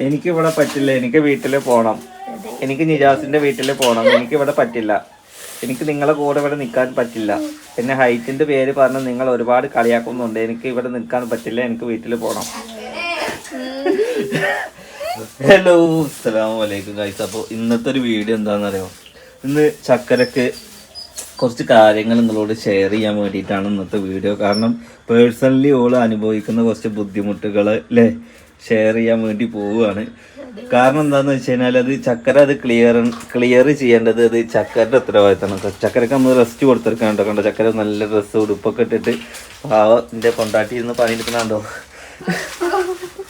എനിക്ക് ഇവിടെ പറ്റില്ല. എനിക്ക് വീട്ടിൽ പോകണം എനിക്ക് നിജാസിന്റെ വീട്ടിൽ പോകണം എനിക്ക് ഇവിടെ പറ്റില്ല. എനിക്ക് നിങ്ങളെ കൂടെ ഇവിടെ നിൽക്കാൻ പറ്റില്ല. പിന്നെ ഹൈറ്റിന്റെ പേര് പറഞ്ഞ് നിങ്ങൾ ഒരുപാട് കളിയാക്കുന്നുണ്ട്. എനിക്ക് ഇവിടെ നിൽക്കാൻ പറ്റില്ല. എനിക്ക് വീട്ടിൽ പോകണം ഹലോ അസ്സലാമു അലൈക്കും ഗൈസ് അപ്പോൾ ഇന്നത്തെ ഒരു വീഡിയോ എന്താണെന്നറിയോ? ഇന്ന് ചക്കരക്ക് കുറച്ച് കാര്യങ്ങൾ നിങ്ങളോട് ഷെയർ ചെയ്യാൻ വേണ്ടിയിട്ടാണ് ഇന്നത്തെ വീഡിയോ. കാരണം പേഴ്സണലി ഓൾ അനുഭവിക്കുന്ന കുറച്ച് ബുദ്ധിമുട്ടുകൾ അല്ലേ ഷെയർ ചെയ്യാൻ വേണ്ടി പോവുകയാണ്. കാരണം എന്താന്ന് വെച്ച് കഴിഞ്ഞാൽ അത് ചക്കര അത് ക്ലിയർ ക്ലിയർ ചെയ്യേണ്ടത് അത് ചക്കരയുടെ ഉത്തരവാദിത്തമാണ്. ചക്കരക്ക് നമ്മൾ റെസ്റ്റ് കൊടുത്തിരിക്കാണ്ടോ കണ്ടോ ചക്കര നല്ല ഡ്രസ്സ് ഉടുപ്പൊക്കെ ഇട്ടിട്ട് പാവന്റെ കൊണ്ടാട്ടി ഇന്ന് പണിയെടുക്കണുണ്ടോ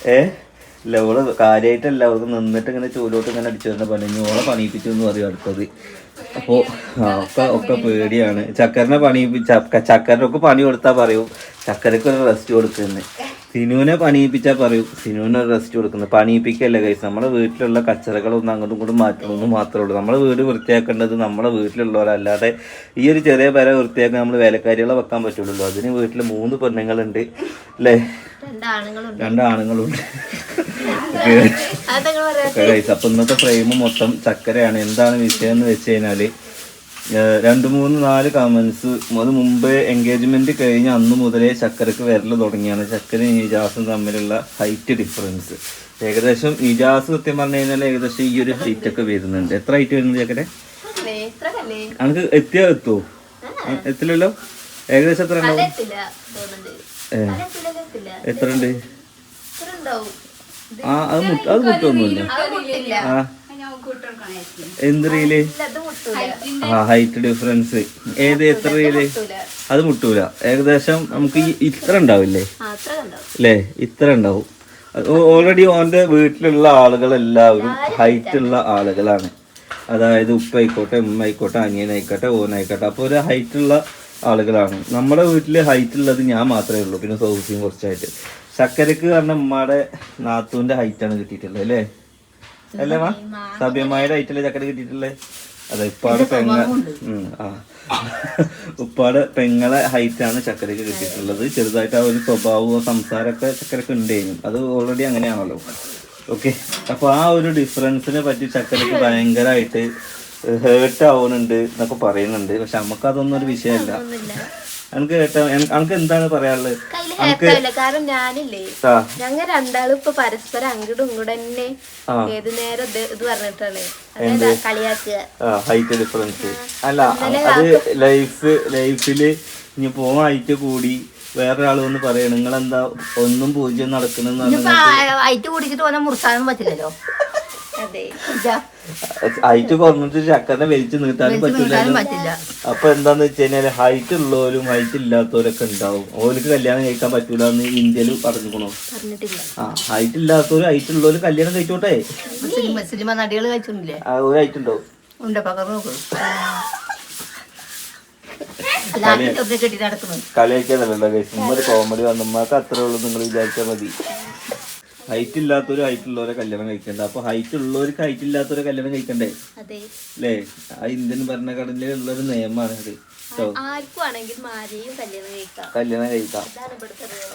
ഏ? ഇല്ല ഓൾ കാര്യമായിട്ടല്ല അവർക്ക് നിന്നിട്ട് ഇങ്ങനെ ചൂലോട്ട് ഇങ്ങനെ അടിച്ചു വരുന്ന പണി. ഓളെ പണിയിപ്പിച്ചു എന്ന് പറയും അടുത്തത്. അപ്പോ ആ ഒക്കെ ഒക്കെ പേടിയാണ്. ചക്കരനെ പണിയിപ്പിച്ച ചക്കരനൊക്കെ പണി കൊടുത്താൽ പറയും. ചക്കരക്ക് ഒരു റെസ്റ്റ് കൊടുക്കുന്നത് സിനുവിനെ പണിയിപ്പിച്ചാൽ പറയൂ. സിനുവിന് റെസ്റ്റ് കൊടുക്കുന്നത്. പണിയിപ്പിക്കല്ല കൈസ് നമ്മുടെ വീട്ടിലുള്ള കച്ചറകളൊന്നും അങ്ങോട്ടും ഇങ്ങോട്ടും മാറ്റണമെന്ന് മാത്രമേ ഉള്ളൂ. നമ്മുടെ വീട് വൃത്തിയാക്കേണ്ടത് നമ്മുടെ വീട്ടിലുള്ളവരല്ലാതെ ഈ ഒരു ചെറിയ പേര വൃത്തിയാക്കാൻ നമ്മൾ വേലക്കാരികളെ വെക്കാൻ പറ്റുള്ളൂ അതിന് വീട്ടിൽ മൂന്ന് പെണ്ണുങ്ങളുണ്ട്. അല്ലേ? രണ്ടാണുങ്ങളുണ്ട്. അപ്പൊ ഇന്നത്തെ ഫ്രെയിം മൊത്തം ചക്കരയാണ്. എന്താണ് വിഷയം എന്ന് വെച്ച് കഴിഞ്ഞാൽ രണ്ട് മൂന്ന് നാല് കമൻസ് അത് മുമ്പേ എൻഗേജ്മെന്റ് കഴിഞ്ഞ അന്ന് മുതലേ ചക്കരക്ക് വരൽ തുടങ്ങിയാണ്. ചക്കരയും ഇജാസും തമ്മിലുള്ള ഹൈറ്റ് ഡിഫറൻസ് ഏകദേശം ഇജാസ് സത്യം പറഞ്ഞു കഴിഞ്ഞാൽ ഏകദേശം ഈ ഒരു ഹൈറ്റ് ഒക്കെ വരുന്നുണ്ട്. എത്ര ഹൈറ്റ് വരുന്നുണ്ട് ചക്കരെ? അനക്ക് എത്തിയാ എത്തുമോ എത്തില്ലല്ലോ? ഏകദേശം എത്ര എത്ര ഉണ്ട്? ആ അത് മുട്ട അത് മുട്ടൊന്നുമില്ല ആ. എന്ത് റീൽ ആ ഹൈറ്റ് ഡിഫറൻസ് ഏത് എത്ര റീൽ അത് മുട്ടൂല. ഏകദേശം നമുക്ക് ഇത്ര ഉണ്ടാവില്ലേ? അല്ലേ ഇത്ര ഉണ്ടാവും. ഓൾറെഡി ഓന്റെ വീട്ടിലുള്ള ആളുകൾ എല്ലാവരും ഹൈറ്റ് ഉള്ള ആളുകളാണ്. അതായത് ഉപ്പ ആയിക്കോട്ടെ ഉമ്മ ആയിക്കോട്ടെ അനിയനായിക്കോട്ടെ ഓനായിക്കോട്ടെ. അപ്പോൾ ഒരു ഹൈറ്റ് ഉള്ള ആളുകളാണ്. നമ്മുടെ വീട്ടിൽ ഹൈറ്റ് ഉള്ളത് ഞാൻ മാത്രമേ ഉള്ളൂ. പിന്നെ സൗസിയും കുറച്ചായിട്ട്. ശക്കരക്ക് കാരണം ഉമ്മയുടെ നാത്തൂന്റെ ഹൈറ്റാണ് കിട്ടിയിട്ടുള്ളത് അല്ലേ അല്ലേ മാ? സഭ്യമായുടെ ഹൈറ്റല്ലേ ചക്കര കിട്ടിയിട്ടുള്ളേ അതെ ഉപ്പാട് പെങ്ങ ഉപ്പാട് ആ. ഉപ്പാടെ പെങ്ങളെ ഹൈറ്റാണ് ആണ് ചക്കരക്ക് കിട്ടിയിട്ടുള്ളത്. ചെറുതായിട്ട് ആ ഒരു സ്വഭാവമോ സംസാരമൊക്കെ ചക്കരക്ക് ഉണ്ടായിരുന്നു അത് ഓൾറെഡി അങ്ങനെയാണല്ലോ. ഓക്കെ അപ്പൊ ആ ഒരു ഡിഫറൻസിനെ പറ്റി ചക്കരക്ക് ഭയങ്കരമായിട്ട് ഹേർട്ട് ആവുന്നുണ്ട് എന്നൊക്കെ പറയുന്നുണ്ട്. പക്ഷെ നമുക്ക് അതൊന്നും ഒരു വിഷയമല്ല. എനിക്ക് എനിക്ക് എന്താണ് പറയാനുള്ളത്? കാരണം ഞാനില്ലേ ഞങ്ങൾ രണ്ടാളും ഇപ്പൊ പരസ്പരം അങ്ങോട്ടും ഇങ്ങോട്ടും തന്നെ. ഏത് നേരം ഇത് പറഞ്ഞിട്ടാണ്. ഹൈറ്റ് ഡിഫറൻസ് അല്ല അത് ലൈഫ് ലൈഫിൽ ഇനി പോ ഹൈറ്റ് കൂടി. വേറൊരാൾ വന്ന് പറയണം നിങ്ങളെന്താ ഒന്നും പൂജ്യം നടക്കണെന്ന് പറഞ്ഞു ഹൈറ്റ് കൂടിച്ചിട്ട് പോകാൻ മുറിച്ചാനും പറ്റില്ലല്ലോ. ഹൈറ്റ് കുറഞ്ഞിട്ട് ചക്കനെ വലിച്ചു നീട്ടാനും പറ്റില്ല. അപ്പൊ എന്താന്ന് വെച്ച് കഴിഞ്ഞാൽ ഹൈറ്റ് ഉള്ളവരും ഹൈറ്റ് ഇല്ലാത്തവരൊക്കെ ഉണ്ടാവും. ഓർക്ക് കല്യാണം കഴിക്കാൻ പറ്റൂല എന്ന് ഇന്ത്യയിൽ പറഞ്ഞിരിക്കണോ. പറഞ്ഞിട്ടില്ല. ആ ഹൈറ്റ് ഇല്ലാത്തവരും ഹൈറ്റ് ഉള്ളവരും കല്യാണം കഴിച്ചോട്ടെ? Cinema cinema നടികൾ കഴിച്ചിട്ടില്ലേ? ആ, ഒരു ഹൈറ്റ് ഉണ്ടോ? ഒരു കോമഡി വന്നമ്മക്ക് അത്രേ ഉള്ളൂ നിങ്ങൾ വിചാരിച്ചാൽ മതി. ഹൈറ്റ് ഇല്ലാത്തൊരു ഹൈറ്റ് ഉള്ളവരെ കല്യാണം കഴിക്കണ്ട? അപ്പൊ ഹൈറ്റ് ഉള്ളവർക്ക് ഹൈറ്റ് ഇല്ലാത്തവരെ കല്യാണം കഴിക്കണ്ടേ? അല്ലേ? ആ ഇന്ത്യൻ ഭരണഘടനയിലുള്ള ഒരു നിയമമാണ് അത്. കല്യാണം കഴിക്കാം.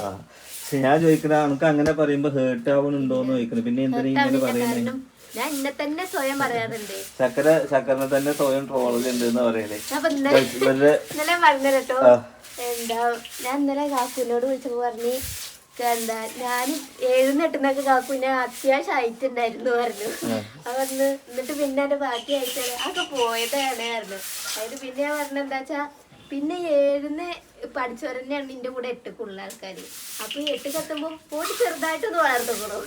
ആ. പക്ഷെ ഞാൻ ചോദിക്കണ നമുക്ക് അങ്ങനെ പറയുമ്പോ ഹേർട്ട് ആവണുണ്ടോന്ന് ചോദിക്കണം. പിന്നെ എന്തിനാ ഇങ്ങനെ പറയുന്നത് ഞാൻ എന്നെ തന്നെ സ്വയം പറയാറുണ്ട്. ചക്കര ചക്കരനെ തന്നെ സ്വയം ട്രോളുണ്ട് എന്ന് പറയലേ ഇന്നലെ പറഞ്ഞ കേട്ടോ. എന്താ ഞാൻ ഇന്നലെ കാക്കുവിനോട് വിളിച്ചപ്പോ പറഞ്ഞ് എന്താ ഞാൻ എഴുന്നെട്ടുന്നൊക്കെ കാക്കു ഞാൻ അത്യാവശ്യം ആയിട്ടുണ്ടായിരുന്നു പറഞ്ഞു. അപ്പൊ എന്നിട്ട് പിന്നെ എന്റെ ബാക്കി ആയിട്ട് അതൊക്കെ പോയതാണ് പറഞ്ഞു. അതിന് പിന്നെ ഞാൻ പറഞ്ഞ എന്താ വെച്ചാ പിന്നെ ഏഴുന്ന് പഠിച്ചവർ തന്നെയാണ് നിന്റെ കൂടെ എട്ടുക്കുള്ള ആൾക്കാര്. അപ്പൊ ഈ എട്ട് കത്തുമ്പോ പോയി ചെറുതായിട്ടൊന്ന് ഒന്ന്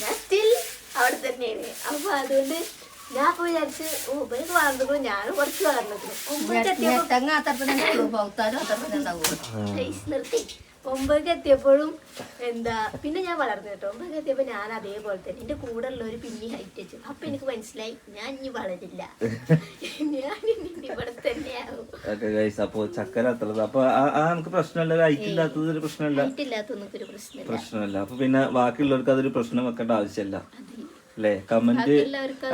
ഞാൻ സ്റ്റിൽ അവിടെ തന്നെയാണ്. അപ്പൊ അതുകൊണ്ട് ഞാൻ അപ്പൊ വിചാരിച്ച് ഓ ഇവരൊക്കെ വളർന്നുക്കണു ഞാനും കുറച്ച് വളർന്നിക്കണു. നിർത്തി. ഒമ്പതൊക്കെ എത്തിയപ്പോഴും എന്താ പിന്നെ ഞാൻ വളർന്നു കേട്ടോ. ഒമ്പതൊക്കെ എത്തിയപ്പോ ഞാൻ അതേപോലെ തന്നെ എന്റെ കൂടെ ഉള്ളവര് പിന്നെ ഹൈറ്റ് വെച്ചു. അപ്പൊ എനിക്ക് മനസ്സിലായി ഞാൻ ഇനി വളരില്ല. ഞാൻ ഇവിടെ തന്നെയാവും. അപ്പൊ ചക്കര അത്ര അപ്പൊ നമുക്ക് പ്രശ്നമല്ല. ഹൈറ്റ് ഇല്ലാത്തത് ഒരു പ്രശ്നമല്ല. ഹൈറ്റ് ഇല്ലാത്തൊന്നും ഒരു പ്രശ്നമില്ല. പ്രശ്നമല്ല. അപ്പൊ പിന്നെ ബാക്കിയുള്ളവർക്ക് അതൊരു പ്രശ്നം വെക്കേണ്ട ആവശ്യമില്ല. അല്ലേ കമന്റ്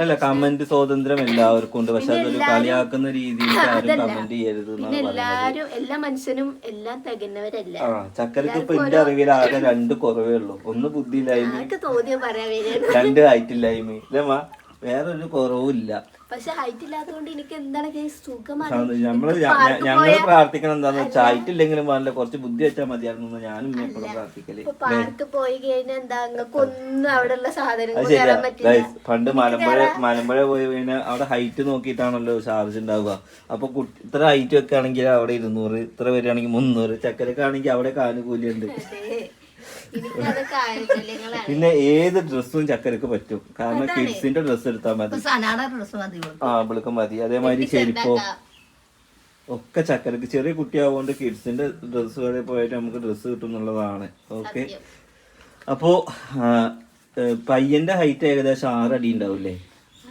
അല്ല കമന്റ് സ്വാതന്ത്ര്യം എല്ലാവർക്കും ഉണ്ട്. പക്ഷെ അതൊരു കളിയാക്കുന്ന രീതിയിൽ ആരും കമന്റ് ചെയ്യരുത് എല്ലാരും എല്ലാ മനുഷ്യനും എല്ലാം തികഞ്ഞവരല്ല. ചക്കരക്ക് ഇപ്പൊ എന്റെ അറിവിൽ ആകെ രണ്ട് കുറവേ ഉള്ളൂ. ഒന്ന് ബുദ്ധിയില്ലായ്മ രണ്ട് ആയിട്ടില്ലായ്മ. ഇല്ലമ്മ വേറൊരു കുറവും ഇല്ല പക്ഷെ ഹൈറ്റ് ഇല്ലാത്തതുകൊണ്ട് എനിക്ക് എന്താണ് സുഖമാണ് ഞങ്ങൾ പ്രാർത്ഥിക്കണം എന്താന്ന് വെച്ചാൽ ഹൈറ്റില്ലെങ്കിലും വേണ്ട കുറച്ച് ബുദ്ധി വെച്ചാൽ മതിയായിരുന്നു ഞാനും എപ്പോഴും പ്രാർത്ഥിക്കൽ. പാർക്ക് പോയി കഴിഞ്ഞാൽ എന്താ നിങ്ങൾക്ക് ഒന്നും അവിടെ ഉള്ള സാധനങ്ങൾ പറ്റില്ല. ഗൈസ് പണ്ട് മലമ്പുഴ മലമ്പുഴ പോയി കഴിഞ്ഞാൽ അവിടെ ഹൈറ്റ് നോക്കിയിട്ടാണല്ലോ ചാർജ് ഉണ്ടാവുക. അപ്പൊ ഇത്ര ഹൈറ്റ് വെക്കുകയാണെങ്കിൽ അവിടെ ഇരുന്നൂറ് ഇത്ര വരികയാണെങ്കിൽ മുന്നൂറ് ചക്കരക്കാണെങ്കിൽ അവിടെ കാലുകൂലിയുണ്ട് പിന്നെ ഏത് ഡ്രസ്സും ചക്കരക്ക് പറ്റും. കാരണം കിഡ്സിന്റെ ഡ്രസ്സ് എടുത്താൽ മതി. ഡ്രസ് ആ വിളിക്കും മതി. അതേമാതിരി ചെരുപ്പോ ഒക്കെ ചക്കരക്ക്. ചെറിയ കുട്ടിയാവുകൊണ്ട് കിഡ്സിന്റെ ഡ്രസ്സ് വരെ പോയിട്ട് നമുക്ക് ഡ്രസ്സ് കിട്ടും എന്നുള്ളതാണ്. ഓക്കെ. അപ്പോ പയ്യന്റെ ഹൈറ്റ് ഏകദേശം ആറടി ഉണ്ടാവില്ലേ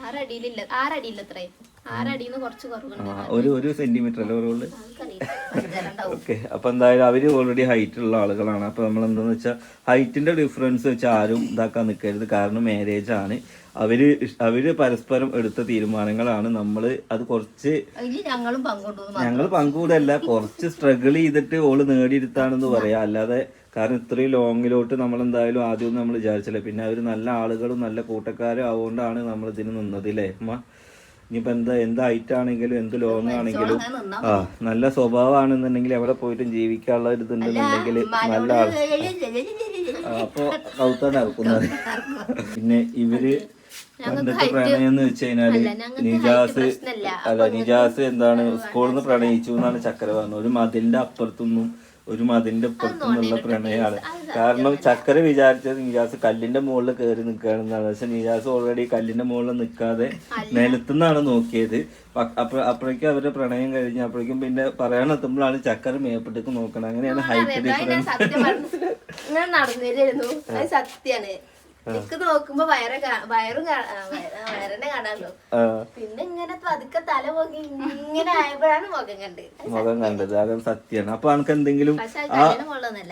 ആറടിയിലില്ല. ആറടിയില്ല അത്രേ ആറടിന്ന് കുറച്ച് കുറവുണ്ട്. ഒരു ഒരു സെന്റിമീറ്റർ അല്ലേ കുറവുള്ളൂ. ഓക്കെ അപ്പൊ എന്തായാലും അവർ ഓൾറെഡി ഹൈറ്റ് ഉള്ള ആളുകളാണ്. അപ്പൊ നമ്മൾ എന്താന്ന് വെച്ചാൽ ഹൈറ്റിന്റെ ഡിഫറൻസ് വെച്ച് ആരും ഇതാക്കാൻ നിൽക്കരുത് കാരണം മാരേജ് ആണ്. അവർ അവർ പരസ്പരം എടുത്ത തീരുമാനങ്ങളാണ് നമ്മൾ അത് കുറച്ച് ഞങ്ങൾ പങ്കുകൂടല്ല കുറച്ച് സ്ട്രഗിൾ ചെയ്തിട്ട് ഓൾ നേടിയെടുത്താണെന്ന് പറയാം. അല്ലാതെ കാരണം ഇത്രയും ലോങ്ങിലോട്ട് നമ്മൾ എന്തായാലും ആദ്യം നമ്മൾ വിചാരിച്ചില്ല. പിന്നെ അവർ നല്ല ആളുകളും നല്ല കൂട്ടക്കാരും ആവുകൊണ്ടാണ് നമ്മൾ ഇതിന് നിന്നത് അല്ലേ അമ്മ ഇനിയിപ്പോ എന്താ എന്ത് ഹൈറ്റ് ആണെങ്കിലും എന്ത് ലോങ് ആണെങ്കിലും ആ നല്ല സ്വഭാവമാണെന്നുണ്ടെങ്കിൽ എവിടെ പോയിട്ടും ജീവിക്കാനുള്ള ഒരു ഇതുണ്ടെന്നുണ്ടെങ്കിൽ നല്ല ആൾ അപ്പോൾ അപ്പൊ കൗത്താണ് ഇറക്കുന്നത് പിന്നെ ഇവർ പണ്ടത്തെ പ്രണയം എന്ന് വെച്ച് കഴിഞ്ഞാൽ നിജാസ് അല്ല നിജാസ് എന്താണ് സ്കൂളിൽ നിന്ന് പ്രണയിച്ചു എന്നാണ് ചക്കര പറഞ്ഞത്. ഒരു മതിലിന്റെ അപ്പുറത്തുനിന്നും ഒരു മതിന്റെ പുറത്തുനിന്നുള്ള പ്രണയമാണ് കാരണം ചക്കര വിചാരിച്ചത് നിജാസ് കല്ലിന്റെ മുകളിൽ കയറി നിൽക്കുകയാണെന്നാണ് പക്ഷെ നിജാസ് ഓൾറെഡി കല്ലിന്റെ മുകളിൽ നിൽക്കാതെ നിലത്തുനിന്നാണ് നോക്കിയത്. അപ്പോഴേക്കും അവരുടെ പ്രണയം കഴിഞ്ഞ് അപ്പോഴേക്കും പിന്നെ പറയാനെത്തുമ്പോഴാണ് ചക്കര മേപ്പിട്ടേക്ക് നോക്കണം അങ്ങനെയാണ് ഹൈറ്റ് ഡിഫറൻസ് അത് സത്യാണ്. എനിക്ക് നോക്കുമ്പോ വയറ വയറും വയറിനെ കാണാമല്ലോ പിന്നെ ഇങ്ങനെ പതുക്കെ തല പോകി ഇങ്ങനെ ആയപ്പോഴാണ് മുഖം കണ്ടത്. മുഖം കണ്ടത്. അത് സത്യമാണ് അപ്പൊ അനക്ക് എന്തെങ്കിലും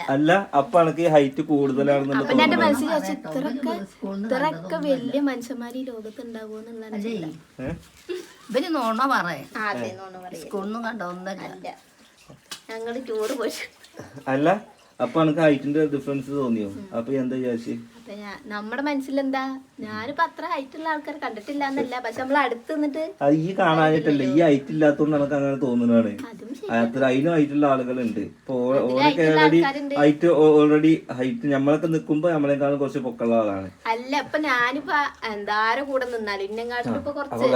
അല്ല അപ്പൊ അനക്ക് ഈ ഹൈറ്റ് കൂടുതലാണെന്നുള്ള അപ്പൊ മനസ്സിൽ വെച്ച് ഇത്രയൊക്കെ ഇത്രയൊക്കെ വലിയ മനുഷ്യന്മാര് ഈ ലോകത്ത് ഉണ്ടാവുമോ എന്നുള്ളതാണ് ചിന്ത. ഏഹ്? ഇവർ നോണ പറയേ. സ്കൂളിൽ കണ്ട ഒന്നല്ല ഞങ്ങൾ ടൂറ് പോയി. അല്ല അപ്പൊ എനിക്ക് ഹൈറ്റിന്റെ ഡിഫറൻസ് തോന്നിയോ? അപ്പൊ എന്താ വിചാരിച്ചു? നമ്മുടെ മനസ്സിലെന്താ? ഞാനിപ്പോ അത്ര ഹൈറ്റ് ഉള്ള ആൾക്കാർ കണ്ടിട്ടില്ല എന്നല്ല പക്ഷെ നമ്മൾ അടുത്ത് നിന്നിട്ട് അത് ഈ കാണാനായിട്ടല്ല ഈ ഹൈറ്റ് ഇല്ലാത്തോണ്ട് നമുക്ക് അങ്ങനെ തോന്നുന്നതാണ്. അത്ര അതിനും ഹൈറ്റുള്ള ആളുകളുണ്ട്. ഇപ്പൊ ഓ- ഓരൊക്കെ ഓൾറെഡി ഹൈറ്റ് ഓൾറെഡി ഹൈറ്റ് നമ്മളൊക്കെ നിൽക്കുമ്പോ നമ്മളെക്കാളും കുറച്ച് പൊക്കമുള്ള ആളാണ്. അല്ല ഇപ്പൊ ഞാനിപ്പോ എന്താരെ കൂടെ നിന്നാലും ഇന്നെങ്ങാട്ടിലും ഇപ്പൊ കുറച്ച്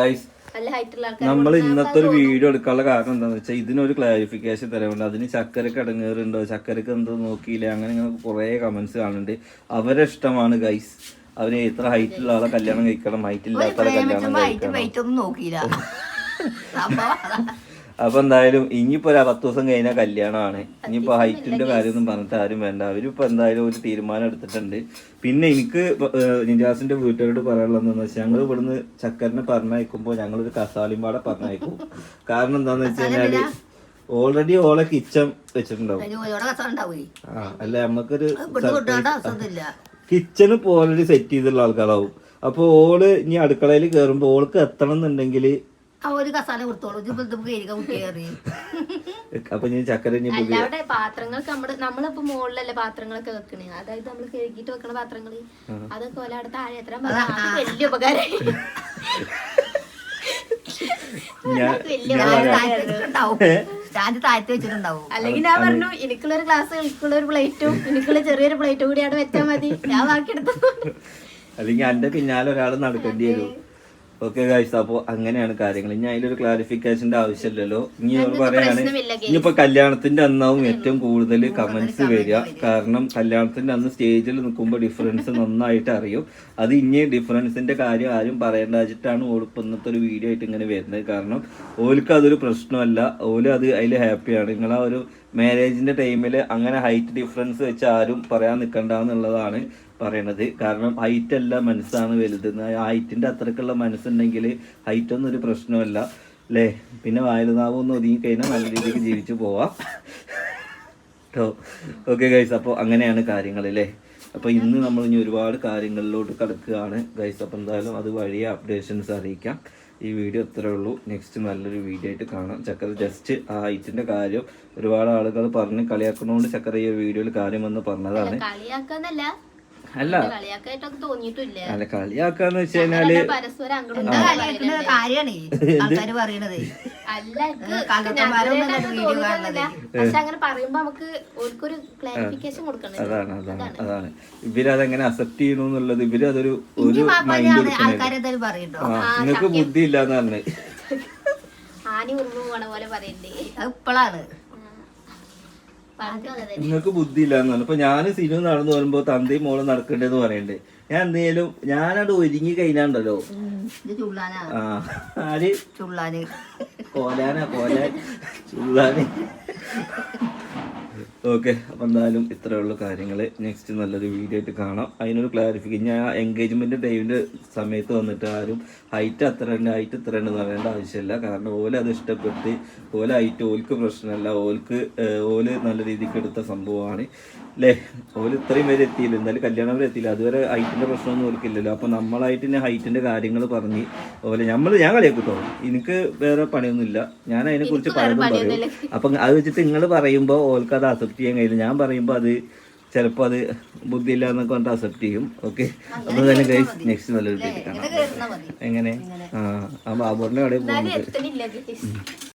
നമ്മൾ ഇന്നത്തെ ഒരു വീഡിയോ എടുക്കാനുള്ള കാരണം എന്താണെന്ന് വെച്ചാൽ ഇതിനൊരു ക്ലാരിഫിക്കേഷൻ തരാനുണ്ട്. അതിന് ചക്കരക്ക് അടങ്ങേറുണ്ടോ ചക്കരക്ക് എന്തോ നോക്കിയില്ല? അങ്ങനെ ഇങ്ങനെ കുറേ കമന്റ്സ് കാണുന്നുണ്ട്. അവരെ ഇഷ്ടമാണ് ഗൈസ് അവർ എത്ര ഹൈറ്റുള്ള ആളെ കല്യാണം കഴിക്കണം ഹൈറ്റ് ഇല്ലാത്ത ആളെ കല്യാണം കഴിക്കണം. അപ്പൊ എന്തായാലും ഇനിയിപ്പോ ഒരു പത്ത് ദിവസം കഴിഞ്ഞാൽ കല്യാണമാണ്. ഇനിയിപ്പോ ഹൈറ്റിന്റെ കാര്യമൊന്നും പറഞ്ഞിട്ട് ആരും വേണ്ട. അവരിപ്പോ എന്തായാലും ഒരു തീരുമാനം എടുത്തിട്ടുണ്ട്. പിന്നെ എനിക്ക് നിജാസിന്റെ വീട്ടുകാരോട് പറയാനുള്ളതെന്ന് വെച്ചാൽ ഞങ്ങൾ ഇവിടുന്ന് ചക്കരനെ പറഞ്ഞയക്കുമ്പോ ഞങ്ങളൊരു കസാലിമ്പാടെ പറഞ്ഞയക്കും. കാരണം എന്താന്ന് വെച്ച് കഴിഞ്ഞാൽ ഓൾറെഡി ഓളെ കിച്ചൺ വെച്ചിട്ടുണ്ടാവും. അല്ല നമുക്കൊരു കിച്ചണ് ഓൾറെഡി സെറ്റ് ചെയ്തിട്ടുള്ള ആൾക്കാരാവും. അപ്പൊ ഓൾ ഇനി അടുക്കളയിൽ കയറുമ്പോ ഓൾക്ക് എത്തണം എന്നുണ്ടെങ്കിൽ ഒരു കസാല കൊടുത്തോളൂ. അപ്പൊ ഞാൻ ചക്കര അവിടെ പാത്രങ്ങൾക്ക് നമ്മൾ നമ്മളിപ്പോ മുകളിലല്ലേ പാത്രങ്ങളൊക്കെ വെക്കണേ. അതായത് നമ്മൾ കഴുകിട്ട് വെക്കണ പാത്രങ്ങൾ അതൊക്കെ പോലെ അവിടെ താഴെ എത്ര വലിയ ഉപകാരം അല്ലെങ്കിൽ ഞാൻ പറഞ്ഞു എനിക്കുള്ള ഒരു ഗ്ലാസ് എനിക്കുള്ള ഒരു പ്ലേറ്റും എനിക്കുള്ള ചെറിയൊരു പ്ലേറ്റും കൂടി അവിടെ വെച്ചാൽ മതി. ഞാൻ ബാക്കി എടുത്തു. അല്ലെങ്കിൽ എന്റെ പിന്നാലെ ഒരാൾ നടക്കേണ്ടി വരും. ഓക്കെ ഗായ്സ് അപ്പൊ അങ്ങനെയാണ് കാര്യങ്ങൾ. ഇനി അതിലൊരു ക്ലാരിഫിക്കേഷന്റെ ആവശ്യമില്ലല്ലോ. ഇനി അവർ പറയാണ് ഇനിയിപ്പോ കല്യാണത്തിന്റെ അന്നാവും ഏറ്റവും കൂടുതൽ കമന്റ്സ് വരിക. കാരണം കല്യാണത്തിന്റെ അന്ന് സ്റ്റേജിൽ നിൽക്കുമ്പോൾ ഡിഫറൻസ് നന്നായിട്ട് അറിയും. അത് ഇനി ഡിഫറൻസിന്റെ കാര്യം ആരും പറയേണ്ട വെച്ചിട്ടാണ് ഓളിപ്പോ ഇന്നത്തെ ഒരു വീഡിയോ ആയിട്ട് ഇങ്ങനെ വരുന്നത്. കാരണം ഓൾക്ക് അതൊരു പ്രശ്നമല്ല. ഓൽ അത് അതിൽ ഹാപ്പിയാണ് നിങ്ങൾ ആ ഒരു മാരേജിന്റെ ടൈമിൽ അങ്ങനെ ഹൈറ്റ് ഡിഫറൻസ് വെച്ച് ആരും പറയാൻ നിൽക്കണ്ടെന്നുള്ളതാണ് പറയണത്. കാരണം ഹൈറ്റ് അല്ല മനസ്സാണ് വലുത് ഹൈറ്റിന്റെ അത്രക്കുള്ള മനസ്സുണ്ടെങ്കിൽ ഹൈറ്റ് ഒന്നും ഒരു പ്രശ്നമല്ല അല്ലേ? പിന്നെ വായലുനാവ് ഒന്ന് ഒതുങ്ങി കഴിഞ്ഞാൽ നല്ല രീതിക്ക് ജീവിച്ചു പോവാം. കേട്ടോ ഓക്കെ ഗൈസ് അപ്പോൾ അങ്ങനെയാണ് കാര്യങ്ങൾ അല്ലേ? അപ്പോൾ ഇന്ന് നമ്മൾ ഇനി ഒരുപാട് കാര്യങ്ങളിലോട്ട് കടക്കുകയാണ്. ഗൈസ് അപ്പോൾ എന്തായാലും അത് വഴിയെ അപ്ഡേഷൻസ് അറിയിക്കാം. ഈ വീഡിയോ ഇത്രേ ഉള്ളൂ. നെക്സ്റ്റ് നല്ലൊരു വീഡിയോ ആയിട്ട് കാണാം. ചക്കര ജസ്റ്റ് ആ ഹൈറ്റിന്റെ കാര്യം ഒരുപാട് ആളുകൾ പറഞ്ഞ് കളിയാക്കുന്നതുകൊണ്ട് ചക്കര ഈ വീഡിയോയിൽ കാര്യം വന്ന് പറഞ്ഞതാണ്. അല്ല. അല്ല കളിയാക്കാന്ന് വെച്ച് കഴിഞ്ഞാൽ കൊടുക്കണം. അതാണ് അതാണ് അതാണ്. ഇവരതെങ്ങനെ അസെപ്റ്റ് ചെയ്യണു എന്നുള്ളത് ഇവർ അതൊരു ഒരു മൈൻഡ് ആ നിങ്ങൾക്ക് ബുദ്ധി ഇല്ലാന്ന് പറഞ്ഞു. ആനി ഉറുമ്പ് പോണ പോലെ പറയണ്ടേ? അത് ഇപ്പോഴാണ് പണ്ട് അതെ നിങ്ങൾക്ക് ബുദ്ധി ഇല്ലാന്ന് പറഞ്ഞു ഞാൻ സിനിമ നടന്നു വരുമ്പോ തന്തയും മോളും നടക്കണ്ടെന്ന് പറയണ്ടേ. ഞാൻ എന്തേലും ഞാനത് ഒരുങ്ങി കഴിഞ്ഞാണ്ടല്ലോ. ആ ആര്? കോലാനാ കോലാൻ. ചുള്ളാന്. ഓക്കെ അപ്പം എന്തായാലും ഉള്ളൂ കാര്യങ്ങൾ നെക്സ്റ്റ് നല്ലൊരു വീഡിയോ ആയിട്ട് കാണാം. അതിനൊരു ക്ലാരിഫിക്കേഷൻ ഞാൻ എൻഗേജ്മെന്റ് ടൈമിന്റെ സമയത്ത് വന്നിട്ട് ആരും ഹൈറ്റ് അത്ര ഉണ്ട് ഹൈറ്റ് ഇത്ര ഉണ്ട് എന്ന് പറയേണ്ട ആവശ്യമില്ല. കാരണം ഓല അത് ഇഷ്ടപ്പെട്ട് ഓല ഹൈറ്റ് ഓൽക്ക് പ്രശ്നമല്ല. ഓൽക്ക് ഓൽ നല്ല രീതിക്ക് എടുത്ത സംഭവമാണ്. അല്ലേ ഓൽ ഇത്രയും വരെ എത്തിയില്ല. എന്തായാലും കല്യാണം വരെ എത്തിയില്ല. അതുവരെ ഹൈറ്റിന്റെ പ്രശ്നമൊന്നും ഓർക്കില്ലല്ലോ അപ്പൊ നമ്മളായിട്ട് തന്നെ ഹൈറ്റിന്റെ കാര്യങ്ങൾ പറഞ്ഞ് അതുപോലെ നമ്മൾ ഞാൻ കളിയാക്കൂട്ടോ എനിക്ക് വേറെ പണിയൊന്നുമില്ല. ഞാൻ അതിനെക്കുറിച്ച് പലതും പറയും. അപ്പം അത് വെച്ചിട്ട് നിങ്ങൾ പറയുമ്പോൾ ഓൾക്ക് അത് അക്സെപ്റ്റ് ചെയ്യാൻ കഴിയില്ല. ഞാൻ പറയുമ്പോൾ അത് ചിലപ്പോൾ അത് ബുദ്ധിയില്ല എന്നൊക്കെ പറഞ്ഞിട്ട് അക്സെപ്റ്റ് ചെയ്യും. ഓക്കെ അപ്പോൾ തന്നെ ഗൈസ് നെക്സ്റ്റ് നല്ലൊരു ഡേറ്റ് കാണാം എങ്ങനെ? ആ ആ ബാബുറിനെ അവിടെ പോകുന്നത്.